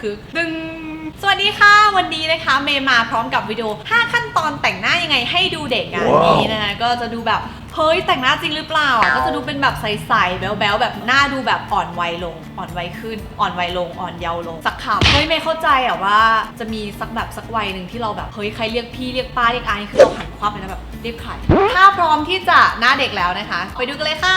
คือดึงสวัสดีค่ะ วันนี้นะคะเมย์มาพร้อมกับวิดีโอ 5 ขั้นตอนแต่งหน้ายังไงให้ดูเด็กอะว้าวนี้นะคะก็จะดูแบบเฮ้ยแต่งหน้าจริงหรือเปล่าอะก็จะดูเป็นแบบใสๆแบ๊วๆแบบหน้าดูแบบอ่อนวัยลง อ่อนวัยขึ้น อ่อนวัยลงอ่อนเยาว์ลงสักคำเฮ้ยเมย์เข้าใจอะว่าจะมีสักแบบสักวัยหนึ่งที่เราแบบเฮ้ยใครเรียกพี่เรียกป้าเรียกอานี่คือเราหันควับเลยนะแบบเรียกใครถ้าพร้อมที่จะหน้าเด็กแล้วนะคะ ไปดูกันเลยค่ะ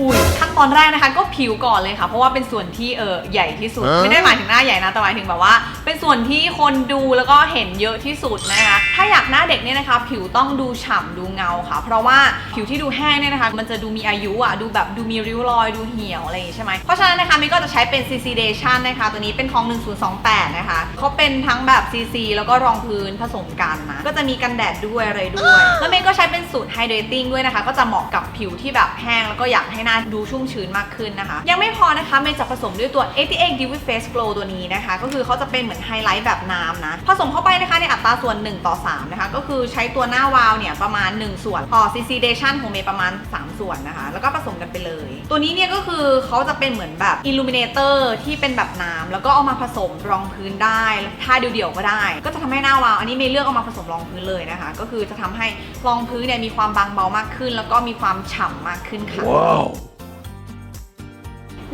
อุ้ยขั้นตอนแรกนะคะ ก็ผิวก่อนเลยค่ะ เพราะว่าเป็นส่วนที่เออใหญ่ที่สุด ไม่ได้หมายถึงหน้าใหญ่นะแต่หมายถึงแบบว่า เป็นส่วนที่คนดูแล้วก็เห็นเยอะที่สุดนะคะ ถ้าอยากหน้าเด็กเนี่ยนะคะ ผิวต้องดูฉ่ำดูเงาค่ะ เพราะว่าผิวที่ดูแห้งเนี่ยนะคะ มันจะดูมีอายุอะดูแบบดูมีริ้วรอยดูเหี่ยวอะไรอย่างงี้ใช่ไหมเพราะฉะนั้นนะคะมินก็จะใช้เป็น CC Dation นะคะ ตัวนี้เป็นของ1028นะคะเขาเป็นทั้งแบบ CC แล้วก็รองพื้นผสมกันนะก็จะมีกันแดดด้วยอะไรด้วย แล้วเมย์ก็ใช้เป็นสูตร Hydrating ด้วยนะคะ ก็จะเหมาะกับผิวที่แบบแห้ง แล้วก็อยากให้หน้าดูชุ่มชื้นมากขึ้นนะคะ ยังไม่พอนะคะเมย์จะผสมด้วยตัว 88 Dewy Face Glow ตัวนี้นะคะ ก็คือเขาจะเป็นเหมือนไฮไลท์แบบน้ำนะ ผสมเข้าไปนะคะในอัตราส่วน 1 ต่อ 3 นะคะ ก็คือใช้ตัวหน้าวาวเนี่ยประมาณ 1 ส่วนพอ CC Dation ของเมย์ประมาณ 3 ส่วนนะคะ แล้วก็ผสมกันไปเลย ตัวนี้เนี่ยก็คือเขาจะเป็นเหมือนแบบ Illuminator ที่เป็นแบบน้ำแล้วก็เอามาผสมรองพื้นได้ถ้าเดี่ยวๆก็ได้ ก็จะทำให้หน้าวาว อันนี้เมย์เลือกเอามาผสมรองพื้นเลยนะคะ ก็คือจะทำให้รองพื้นเนี่ยมีความบางเบามากขึ้น แล้วก็มีความฉ่ำมากขึ้นค่ะ Wow.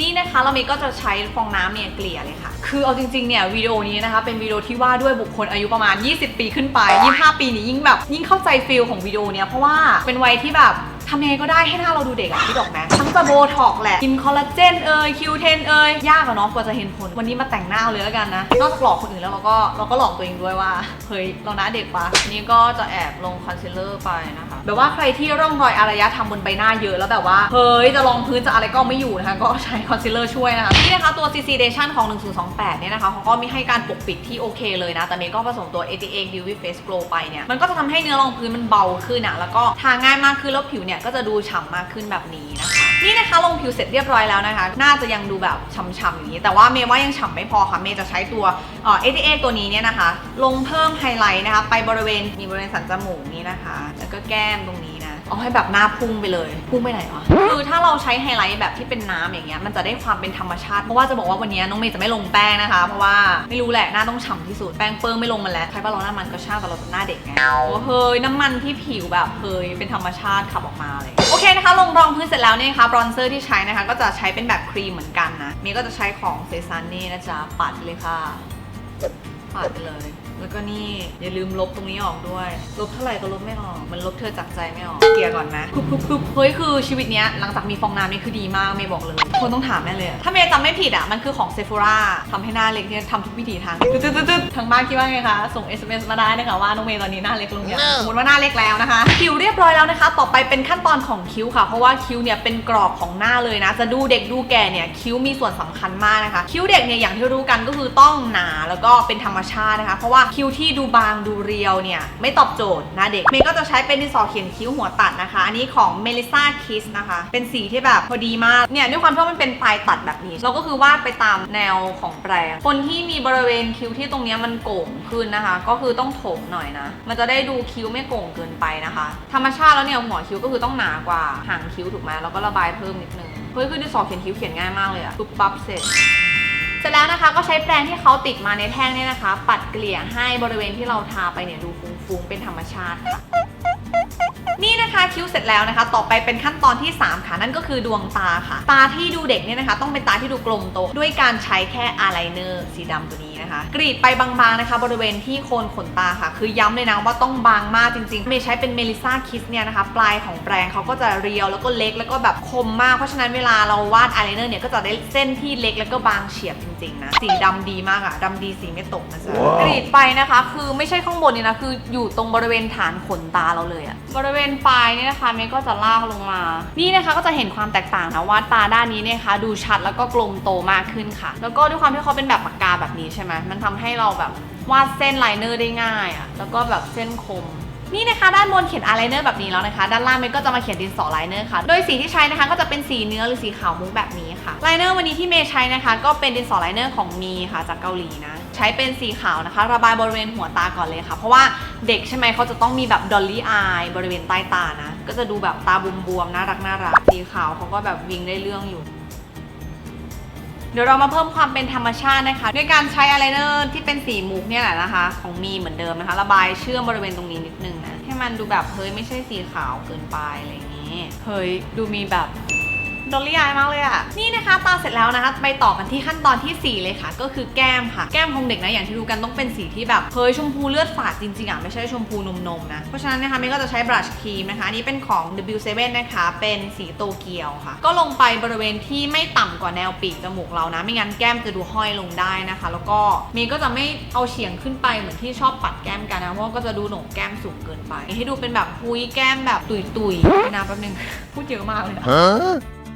นี่นะคะเราเมย์ก็จะใช้ฟองน้ำเนี่ยเกลี่ยเลยค่ะ คือเอาจริงๆเนี่ยวิดีโอนี้นะคะเป็นวิดีโอที่ว่าด้วยบุคคลอายุประมาณ 20 ปีขึ้นไป 25 ปีนี่ยิ่งแบบยิ่งเข้าใจฟิลของวิดีโอเนี้ยเพราะว่าเป็นวัยที่แบบ ทำยังไงก็ได้ให้หน้าเราดูเด็กอะพี่ดอกแม้ทั้งจะโบท็อกแหละ กินคอลลาเจนเอยคิวเทนเอยยากอะเนาะกว่าจะเห็นผล วันนี้มาแต่งหน้าเอาเลยแล้วกันนะ นอกจากหลอกคนอื่นแล้วเราก็เราก็หลอกตัวเองด้วยว่า เฮ้ยเราหน้าเด็กปะอันนี้ก็จะแอบลงคอนซีลเลอร์ไปนะคะ แบบว่าใครที่ร่องรอยอารยธรรมบนใบหน้าเยอะแล้วแบบว่า เฮ้ย จะรองพื้นจะอะไรก็ไม่อยู่นะคะ ก็ใช้คอนซีลเลอร์ช่วยนะคะ นี่นะคะตัว CC Dation ของ 1028 เนี่ยนะคะเขาก็มีให้การปกปิดที่โอเคเลยนะ แต่เมย์ก็ผสมตัว88 Dewy Face Glow ไปเนี่ย มันก็จะทำให้เนื้อรองพื้นมันเบาขึ้นอะแล้วก็ทาง่ายมากขึ้นแล้วผิวเนี่ยก็จะดูฉ่ำมากขึ้นแบบนี้นะคะ นี่นะคะลงผิวเสร็จเรียบร้อยแล้วนะคะ น่าจะยังดูแบบฉ่ำๆอย่างนี้ แต่ว่าเมย์ว่ายังฉ่ำไม่พอค่ะ เมย์จะใช้ตัวเอ่อ88ตัวนี้เนี่ยนะคะ ลงเพิ่มไฮไลท์นะคะ ไปบริเวณมีบริเวณสันจมูกนี้นะคะ แล้วก็แก้มตรงนี้นะ เอาให้แบบหน้าพุ่งไปเลย พุ่งไปไหนวะคือถ้าเราใช้ไฮไลท์แบบที่เป็นน้ำอย่างเงี้ย มันจะได้ความเป็นธรรมชาติ เพราะว่าจะบอกว่าวันนี้น้องเมย์จะไม่ลงแป้งนะคะ เพราะว่าไม่รู้แหละหน้าต้องฉ่ำที่สุด แป้งเปิ้งไม่ลงมันแล้ว ใครว่าเราหน้ามันก็ช่างแต่เราเป็นหน้าเด็กไงโอ้เฮ้ยน้ำมันที่ผิวแบบเฮ้ยเป็นธรรมชาติขับออกมาเลย เคนะคะลงรองพื้นเสร็จแล้วเนี่ยนะคะบรอนเซอร์ที่ใช้นะคะก็จะใช้เป็นแบบครีมเหมือนกันนะเมย์ก็จะใช้ของเซซานนี่นะจ๊ะปัดเลยค่ะปัดไปเลย แล้วก็นี่อย่าลืมลบตรงนี้ออกด้วย ลบเท่าไหร่ก็ลบไม่ออก มันลบเธอจากใจไม่ออกเกลียร์ก่อนนะคุบคุบคุบเฮ้ยคือชีวิตเนี้ยหลังจากมีฟองน้ำนี่คือดีมากเมย์บอกเลยคนต้องถามแน่เลยอะถ้าเมย์จำไม่ผิดอะ มันคือของเซฟ h ราทำให้หน้าเล็กเนี่ยทำทุกวิถีทางตึ๊ดตึ๊ดตึ๊ดตึ๊ดทางบ้านคิดว่าไงคะ ส่ง SMS มาได้นะคะว่าน้องเมย์ตอนนี้หน้าเล็กลงอย่างสมมติว่าหน้าเล็กแล้วนะคะคิ้วเรียบร้อยแล้วนะคะ ต่อไปเป็นขั้นตอนของคิ้วค่ะ เพราะว่าคิ้วเนี่ยเป็นกรอบของหน้าเลยนะ จะดูเด็กดูแก่เนี่ยคิ้วมีส่วนสำคัญมากนะคะ คิ้วเด็กเนี่ยอย่างที่รู้กันก็คือต้องหนาแล้วก็เป็นธรรมชาตินะคะ เพราะว่าคิ้วที่ดูบางดูเรียวเนี่ย ไม่ตอบโจทย์นะเด็ก เมย์ก็จะใช้เป็นดินสอเขียนคิ้วหัวตัดนะคะ อันนี้ของ Melissa Kiss นะคะ เป็นสีที่แบบพอดีมาก เนี่ยด้วยความที่มันเป็นปลายตัดแบบนี้ เราก็คือวาดไปตามแนวของแปรงคนที่มีบริเวณคิ้วที่ตรงเนี้ยมันโก่งขึ้นนะคะ ก็คือต้องถมหน่อยนะ มันจะได้ดูคิ้วไม่โก่งเกินไปนะคะ ธรรมชาติแล้วเนี่ยหัวคิ้วก็คือต้องหนากว่าหางคิ้วถูกไหมแล้วก็ระบายเพิ่มนิดนึงเฮ้ยคือดินสอเขียนคิ้วเขียนง่ายมากเลยอะปุ๊บปั๊บเสร็จ เสร็จแล้วนะคะก็ใช้แปรงที่เขาติดมาในแท่งเนี่ยนะคะ ปัดเกลี่ยให้บริเวณที่เราทาไปเนี่ยดูฟุ้งๆเป็นธรรมชาติค่ะ นี่นะคะคิ้วเสร็จแล้วนะคะ ต่อไปเป็นขั้นตอนที่ 3 ค่ะ นั่นก็คือดวงตาค่ะ ตาที่ดูเด็กเนี่ยนะคะ ต้องเป็นตาที่ดูกลมโตด้วยการใช้แค่อายไลเนอร์สีดำตัวนี้ นะคะ กรีดไปบางๆนะคะ บริเวณที่โคนขนตาค่ะ คือย้ำเลยนะว่าต้องบางมากจริงๆ เมย์ใช้เป็นเมลิซ่าคิสเนี่ยนะคะ ปลายของแปรงเขาก็จะเรียวแล้วก็เล็กแล้วก็แบบคมมาก เพราะฉะนั้นเวลาเราวาดอายไลเนอร์เนี่ยก็จะได้เส้นที่เล็กแล้วก็บางเฉียบจริงๆนะ สีดำดีมากอะดำดีสีไม่ตกนะจ๊ะว้าวกรีดไปนะคะ คือไม่ใช่ข้างบนนี่นะ คืออยู่ตรงบริเวณฐานขนตาเราเลยอะบริเวณปลายเนี่ยนะคะเมย์ก็จะลากลงมา นี่นะคะก็จะเห็นความแตกต่างนะว่าตาด้านนี้เนี่ยนะคะดูชัดแล้วก็กลมโตมากขึ้นค่ะ แล้วก็ด้วยความที่เขาเป็นแบบปากกาแบบนี้ใช่ไหมมันทำให้เราแบบวาดเส้นไลเนอร์ได้ง่ายอะแล้วก็แบบเส้นคมนี่นะคะด้านบนเขียนอายไลเนอร์แบบนี้แล้วนะคะ ด้านล่างเมย์ก็จะมาเขียนดินสอไลเนอร์ค่ะ โดยสีที่ใช้นะคะก็จะเป็นสีเนื้อหรือสีขาวมุกแบบนี้ค่ะไลเนอร์วันนี้ที่เมย์ใช้นะคะ ก็เป็นดินสอไลเนอร์ของมีค่ะจากเกาหลีนะใช้เป็นสีขาวนะคะ ระบายบริเวณหัวตาก่อนเลยค่ะ เพราะว่าเด็กใช่ไหมเขาจะต้องมีแบบดอลลี่อายบริเวณใต้ตานะก็จะดูแบบตาบวมๆน่ารักน่ารักสีขาวเขาก็แบบวิงได้เรื่องอยู่ เดี๋ยวเรามาเพิ่มความเป็นธรรมชาตินะคะ ด้วยการใช้อายไลเนอร์ที่เป็นสีมุกเนี่ยแหละนะคะ ของมีเหมือนเดิมนะคะ ระบายเชื่อมบริเวณตรงนี้นิดนึงนะ ให้มันดูแบบเฮ้ยไม่ใช่สีขาวเกินไปอะไรอย่างนี้ เฮ้ยดูมีแบบ ดอลลี่อายมากเลยอะนี่นะคะตาเสร็จแล้วนะคะ ไปต่อกันที่ขั้นตอนทีสี่ 4 เลยค่ะ ก็คือแก้มค่ะ แก้มของเด็กนะ อย่างที่รู้กันต้องเป็นสีที่แบบเฮ้ยชมพูเลือดฝาดจริงๆอะไม่ใช่ชมพูนมนมๆนะ เพราะฉะนั้นนะคะเมย์ก็จะใช้บรัชครีมนะคะ อันนี้เป็นของ W7 นะคะ เป็นสีโตเกียวค่ะ ก็ลงไปบริเวณที่ไม่ต่ำกว่าแนวปีกจมูกเรานะ ไม่งั้นแก้มจะดูห้อยลงได้นะคะ แล้วก็เมย์ก็จะไม่เอาเฉียงขึ้นไปเหมือนที่ชอบปัดแก้มกันนะเพราะก็จะดูหนกแก้มสูงเกินไป ให้ดูเป็นแบบพุ้ยแก้มแบบตุยๆนะแป๊บนึงพูดเยอะมากเลย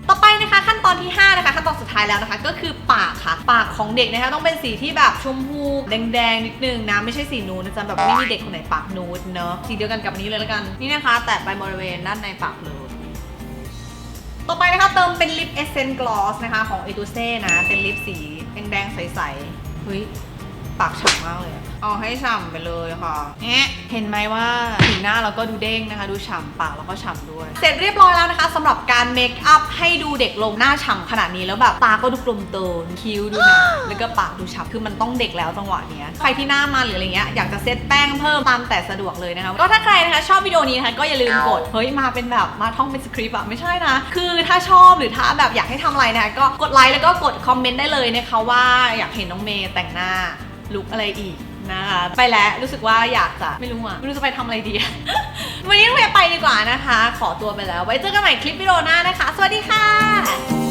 ต่อไปนะคะขั้นตอนที่ 5 นะคะขั้นตอนสุดท้ายแล้วนะคะ ก็คือปากค่ะ ปากของเด็กนะคะต้องเป็นสีที่แบบชมพูแดงๆนิดนึงนะ ไม่ใช่สีนูดนะจ๊ะแบบไม่มีเด็กคนไหนปากนูดเนอะสีเดียวกันกับนี้เลยแล้วกันนี่นะคะ แตะไปบริเวณด้านในปากเลยต่อไปนะคะเติมเป็นลิปเอเซนต์กลอสนะคะของเอตูเซ่นะเป็นลิปสีแดงๆใสๆเฮ้ยปากฉ่ำมากเลย เอาให้ฉ่ำไปเลยค่ะเนี่ยเห็นไหมว่าสีหน้าเราก็ดูเด้งนะคะ ดูฉ่ำปากเราก็ฉ่ำด้วย เสร็จเรียบร้อยแล้วนะคะสำหรับการเมคอัพให้ดูเด็กลงหน้าฉ่ำขนาดนี้แล้วแบบตาก็ดูกลมโตนคิ้วดูหนาแล้วก็ปากดูฉ่ำคือมันต้องเด็กแล้วจังหวะเนี้ยใครที่หน้ามันหรืออะไรเงี้ยอยากจะเซตแป้งเพิ่มตามแต่สะดวกเลยนะคะก็ถ้าใครนะคะชอบวิดีโอนี้นะคะก็อย่าลืมกดเฮ้ยมาเป็นแบบมาท่องเป็นสคริปต์อะไม่ใช่นะคือถ้าชอบหรือถ้าแบบอยากให้ทำอะไรนะคะก็กดไลค์แล้วก็กดคอมเมนต์ได้เลยนะคะว่าอยากเห็นน้องเมย์แต่งหน้า ลุกอะไรอีกนะคะ ไปแล้วรู้สึกว่าอยากจะไม่รู้อะไม่รู้จะไปทำอะไรดี วันนี้ต้องไปดีกว่านะคะ ขอตัวไปแล้ว ไว้เจอกันใหม่คลิปวิดีโอหน้านะคะ สวัสดีค่ะ